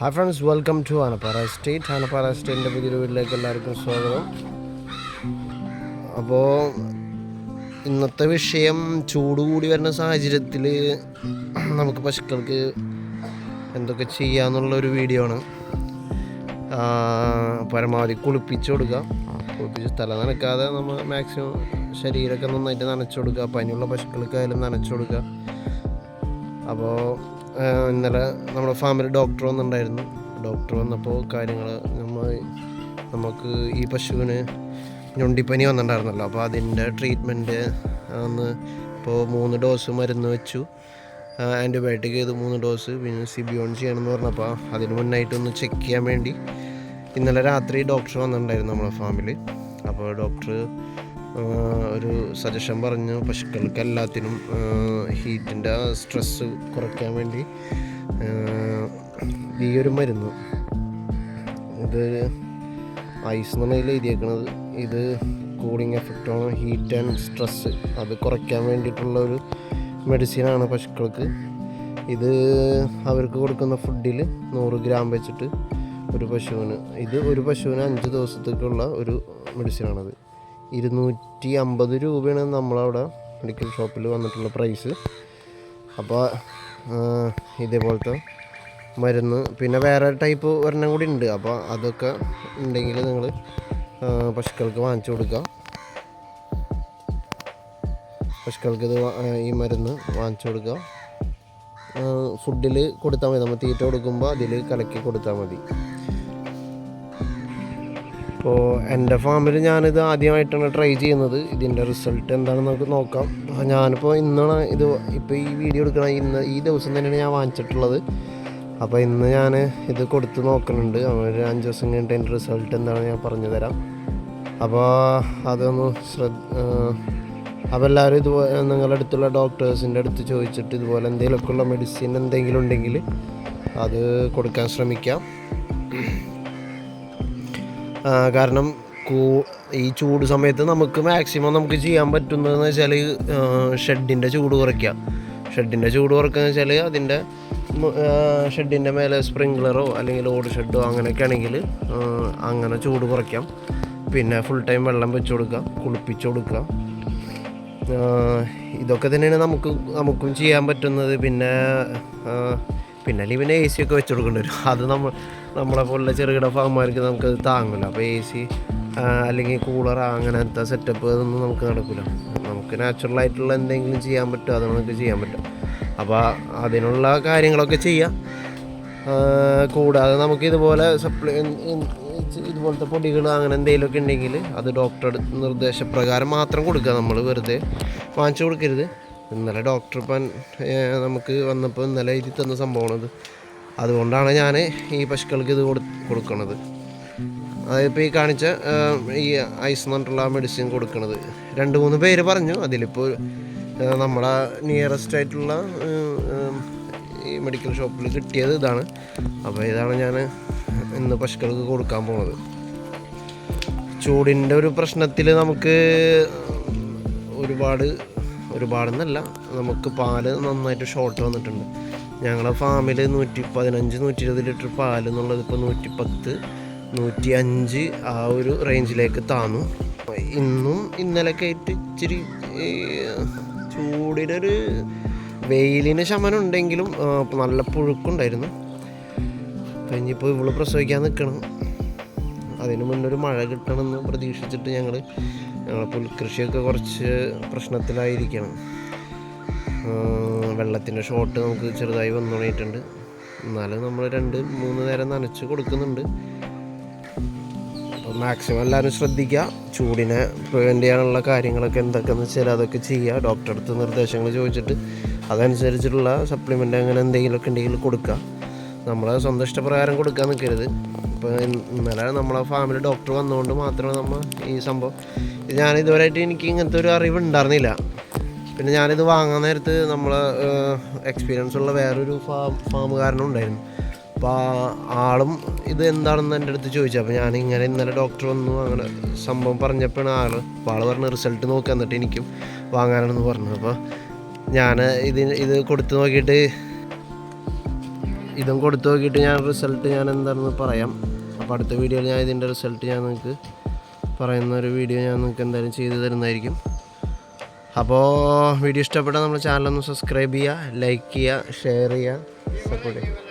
Hi friends welcome to Anappara estate Anappara എസ്റ്റേറ്റിന്റെ പുതിയൊരു വീട്ടിലേക്ക് എല്ലാവർക്കും സ്വാഗതം. അപ്പോൾ ഇന്നത്തെ വിഷയം ചൂട് കൂടി വരുന്ന സാഹചര്യത്തിൽ നമുക്ക് പശുക്കൾക്ക് എന്തൊക്കെ ചെയ്യാന്നുള്ള ഒരു വീഡിയോ ആണ് പരമാവധി കുളിപ്പിച്ച് കൊടുക്കുക കുളിപ്പിച്ച് തല നനക്കാതെ നമ്മൾ മാക്സിമം ശരീരമൊക്കെ നന്നായിട്ട് നനച്ചു കൊടുക്കുക പനിയുള്ള പശുക്കൾക്കായാലും നനച്ചു കൊടുക്കുക അപ്പോൾ ഇന്നലെ നമ്മുടെ ഫാമിലി ഡോക്ടർ വന്നിട്ടുണ്ടായിരുന്നു. ഡോക്ടർ വന്നപ്പോൾ കാര്യങ്ങൾ നമ്മൾ നമുക്ക് ഈ പശുവിന് ഞൊണ്ടിപ്പനി വന്നിട്ടുണ്ടായിരുന്നല്ലോ. അപ്പോൾ അതിന്റെ ട്രീറ്റ്മെന്റ് അന്ന് ഇപ്പോൾ മൂന്ന് ഡോസ് മരുന്ന് വെച്ചു. ആന്റിബയോട്ടിക് ചെയ്ത് മൂന്ന് ഡോസ് പിന്നെ സിബിയോൺ ചെയ്യണമെന്ന് പറഞ്ഞപ്പോൾ അതിന് മുന്നായിട്ടൊന്ന് ചെക്ക് ചെയ്യാൻ വേണ്ടി ഇന്നലെ രാത്രി ഡോക്ടർ വന്നിട്ടുണ്ടായിരുന്നു നമ്മളെ ഫാമിൽ അപ്പോൾ ഡോക്ടർ ഒരു സജഷൻ പറഞ്ഞു. പശുക്കൾക്ക് എല്ലാത്തിനും ഹീറ്റിന്റെ സ്ട്രെസ്സ് കുറയ്ക്കാൻ വേണ്ടി ഈ ഒരു മരുന്ന്. ഇത് ഐസ് എന്നുള്ളതിൽ എഴുതിയേക്കുന്നത് ഇത് കൂളിംഗ് എഫക്റ്റാണ് ഹീറ്റ് ആൻഡ് സ്ട്രെസ്സ് അത് കുറയ്ക്കാൻ വേണ്ടിയിട്ടുള്ള ഒരു മെഡിസിനാണ് പശുക്കൾക്ക്. ഇത് അവർക്ക് കൊടുക്കുന്ന ഫുഡിൽ നൂറ് ഗ്രാം വെച്ചിട്ട് ഒരു പശുവിന് ഇത് ഒരു പശുവിന് അഞ്ച് ദിവസത്തേക്കുള്ള ഒരു മെഡിസിനാണത് ഇരുന്നൂറ്റി അമ്പത് രൂപയാണ് നമ്മളവിടെ മെഡിക്കൽ ഷോപ്പിൽ വന്നിട്ടുള്ള പ്രൈസ് അപ്പോൾ ഇതേപോലത്തെ മരുന്ന് പിന്നെ വേറെ ടൈപ്പ് ഒരെണ്ണം കൂടി ഉണ്ട്. അപ്പോൾ അതൊക്കെ ഉണ്ടെങ്കിൽ നിങ്ങൾ പശുക്കൾക്ക് വാങ്ങിച്ചു കൊടുക്കുക പശുക്കൾക്ക് ഇത് ഈ മരുന്ന് വാങ്ങിച്ചു കൊടുക്കുക ഫുഡിൽ കൊടുത്താൽ മതി. നമ്മൾ തീറ്റ കൊടുക്കുമ്പോൾ അതിൽ കലക്കി കൊടുത്താൽ മതി. ഇപ്പോൾ എന്റെ ഫാമിൽ ഞാനിത് ആദ്യമായിട്ടാണ് ട്രൈ ചെയ്യുന്നത് ഇതിന്റെ റിസൾട്ട് എന്താണെന്ന് നമുക്ക് നോക്കാം. അപ്പോൾ ഞാനിപ്പോൾ ഇന്നാണ് ഇത് ഇപ്പോൾ ഈ വീഡിയോ എടുക്കണ ഇന്ന് ഈ ദിവസം തന്നെയാണ് ഞാൻ വാങ്ങിച്ചിട്ടുള്ളത്. അപ്പോൾ ഇന്ന് ഞാൻ ഇത് കൊടുത്ത് നോക്കുന്നുണ്ട് ഒരു അഞ്ച് ദിവസം കഴിഞ്ഞിട്ട് അതിന്റെ റിസൾട്ട് എന്താണെന്ന് ഞാൻ പറഞ്ഞു തരാം. അപ്പോൾ അതൊന്ന് ശ്രദ്ധ അപ്പോൾ എല്ലാവരും ഇതുപോലെ നിങ്ങളുടെ അടുത്തുള്ള ഡോക്ടേഴ്സിന്റെ അടുത്ത് ചോദിച്ചിട്ട് ഇതുപോലെ എന്തെങ്കിലുമൊക്കെയുള്ള മെഡിസിൻ എന്തെങ്കിലും ഉണ്ടെങ്കിൽ അത് കൊടുക്കാൻ ശ്രമിക്കാം. കാരണം ഈ ചൂട് സമയത്ത് നമുക്ക് മാക്സിമം നമുക്ക് ചെയ്യാൻ പറ്റുന്നതെന്ന് വെച്ചാൽ ഷെഡിന്റെ ചൂട് കുറയ്ക്കുക. ഷെഡിന്റെ ചൂട് കുറയ്ക്കുക എന്ന് വെച്ചാൽ അതിന്റെ ഷെഡിന്റെ മേലെ സ്പ്രിങ്ക്ലറോ അല്ലെങ്കിൽ ഓട് ഷെഡോ അങ്ങനെയൊക്കെ ആണെങ്കിൽ അങ്ങനെ ചൂട് കുറയ്ക്കാം. പിന്നെ ഫുൾ ടൈം വെള്ളം വെച്ച് കൊടുക്കുക കുളിപ്പിച്ചു കൊടുക്കുക. ഇതൊക്കെ തന്നെയാണ് നമുക്ക് നമുക്കും ചെയ്യാൻ പറ്റുന്നത്. പിന്നെ പിന്നെ പിന്നെ എ സി ഒക്കെ വെച്ച് കൊടുക്കേണ്ടി വരും. അത് നമ്മൾ നമ്മളെ പോലുള്ള ചെറുകിട ഫാമുമാർക്ക് നമുക്കത് താങ്ങില്ല അപ്പോൾ എ സി അല്ലെങ്കിൽ കൂളർ അങ്ങനത്തെ സെറ്റപ്പ് അതൊന്നും നമുക്ക് നടക്കില്ല നമുക്ക് നാച്ചുറൽ ആയിട്ടുള്ള എന്തെങ്കിലും ചെയ്യാൻ പറ്റും അത് നമുക്ക് ചെയ്യാൻ പറ്റും. അപ്പോൾ അതിനുള്ള കാര്യങ്ങളൊക്കെ ചെയ്യാം. കൂടാതെ നമുക്ക് ഇതുപോലെ സപ്ലൈ ഇതുപോലത്തെ പൊടികൾ അങ്ങനെ എന്തെങ്കിലുമൊക്കെ ഉണ്ടെങ്കിൽ അത് ഡോക്ടറുടെ നിർദ്ദേശപ്രകാരം മാത്രം കൊടുക്കുക. നമ്മൾ വെറുതെ വാങ്ങിച്ചു കൊടുക്കരുത്. ഇന്നലെ ഡോക്ടർ ഇപ്പം നമുക്ക് വന്നപ്പോൾ ഇന്നലെ എഴുതി തന്ന സംഭവമാണിത്. അതുകൊണ്ടാണ് ഞാൻ ഈ പശുക്കൾക്ക് ഇത് കൊടു കൊടുക്കണത്. അതിപ്പോൾ ഈ കാണിച്ച ഈ ഐസ് എന്ന് മെഡിസിൻ കൊടുക്കുന്നത് രണ്ട് മൂന്ന് പേര് പറഞ്ഞു. അതിലിപ്പോൾ നമ്മളെ നിയറസ്റ്റ് ആയിട്ടുള്ള ഈ മെഡിക്കൽ ഷോപ്പിൽ കിട്ടിയത് ഇതാണ്. അപ്പോൾ ഇതാണ് ഞാൻ ഇന്ന് പശുക്കൾക്ക് കൊടുക്കാൻ പോണത്. ചൂടിന്റെ ഒരു പ്രശ്നത്തിൽ നമുക്ക് ഒരുപാട് ഒരുപാടെന്നല്ല നമുക്ക് പാൽ നന്നായിട്ട് ഷോർട്ട് വന്നിട്ടുണ്ട്. ഞങ്ങളുടെ ഫാമിൽ നൂറ്റി പതിനഞ്ച് നൂറ്റി ഇരുപത് ലിറ്റർ പാൽ എന്നുള്ളത് ഇപ്പോൾ നൂറ്റി പത്ത് നൂറ്റി അഞ്ച് ആ ഒരു റേഞ്ചിലേക്ക് താന്നു. ഇന്നും ഇന്നലെയൊക്കെ ആയിട്ട് ഇച്ചിരി ചൂടിന്റെ ഒരു വെയിലിന് ശമനം ഉണ്ടെങ്കിലും നല്ല പുഴുക്കുണ്ടായിരുന്നു. ഇനിയിപ്പോൾ ഇവൾ പ്രസവിക്കാൻ നിൽക്കണം അതിന് മുന്നൊരു മഴ കിട്ടണമെന്ന് പ്രതീക്ഷിച്ചിട്ട് ഞങ്ങൾ ഞങ്ങളെ പുൽകൃഷിയൊക്കെ കുറച്ച് പ്രശ്നത്തിലായിരിക്കണം. വെള്ളത്തിന്റെ ഷോട്ട് നമുക്ക് ചെറുതായി വന്നു തുടങ്ങിയിട്ടുണ്ട് എന്നാലും നമ്മൾ രണ്ട് മൂന്ന് നേരം നനച്ച് കൊടുക്കുന്നുണ്ട്. അപ്പോൾ മാക്സിമം എല്ലാവരും ശ്രദ്ധിക്കുക. ചൂടിനെ പ്രിവെന്റ് ചെയ്യാനുള്ള കാര്യങ്ങളൊക്കെ എന്തൊക്കെയെന്ന് വെച്ചാൽ അതൊക്കെ ചെയ്യുക. ഡോക്ടറെ അടുത്ത് നിർദ്ദേശങ്ങൾ ചോദിച്ചിട്ട് അതനുസരിച്ചിട്ടുള്ള സപ്ലിമെന്റ് അങ്ങനെ എന്തെങ്കിലുമൊക്കെ ഉണ്ടെങ്കിൽ കൊടുക്കുക. നമ്മളെ സ്വന്തം ഇഷ്ടപ്രകാരം കൊടുക്കാൻ നിൽക്കരുത്. ഇപ്പോൾ ഇന്നലെ നമ്മളെ ഫാമിലി ഡോക്ടർ വന്നുകൊണ്ട് മാത്രമേ നമ്മൾ ഈ സംഭവം ഞാൻ ഇതുവരെയായിട്ട് എനിക്ക് ഇങ്ങനത്തെ ഒരു അറിവ് ഉണ്ടായിരുന്നില്ല പിന്നെ ഞാനിത് വാങ്ങാൻ നേരത്ത് നമ്മൾ എക്സ്പീരിയൻസ് ഉള്ള വേറൊരു ഫാം ഫാമുകാരനും ഉണ്ടായിരുന്നു. അപ്പോൾ ആളും ഇത് എന്താണെന്ന് എന്റെ അടുത്ത് ചോദിച്ചു. അപ്പോൾ ഞാൻ ഇങ്ങനെ ഇന്നലെ ഡോക്ടർ വന്നു. അങ്ങനെ സംഭവം പറഞ്ഞപ്പോഴാണ് ആൾ അപ്പോൾ ആൾ പറഞ്ഞ റിസൾട്ട് നോക്കുക എന്നിട്ട് എനിക്കും വാങ്ങാനാണെന്ന് പറഞ്ഞു. അപ്പോൾ ഞാൻ ഇതിന് ഇത് കൊടുത്തു നോക്കിയിട്ട് ഇതും കൊടുത്തു നോക്കിയിട്ട് ഞാൻ റിസൾട്ട് ഞാൻ എന്താണെന്ന് പറയാം. അപ്പോൾ അടുത്ത വീഡിയോയിൽ ഞാൻ ഇതിന്റെ റിസൾട്ട് ഞാൻ നിങ്ങൾക്ക് പറയുന്ന ഒരു വീഡിയോ ഞാൻ നിങ്ങൾക്ക് എന്തായാലും ചെയ്തു തരുന്നതായിരിക്കും. അപ്പോൾ വീഡിയോ ഇഷ്ടപ്പെട്ടാൽ നമ്മുടെ ചാനലൊന്ന് സബ്സ്ക്രൈബ് ചെയ്യുക ലൈക്ക് ചെയ്യുക ഷെയർ ചെയ്യുക സപ്പോർട്ട് ചെയ്യുക.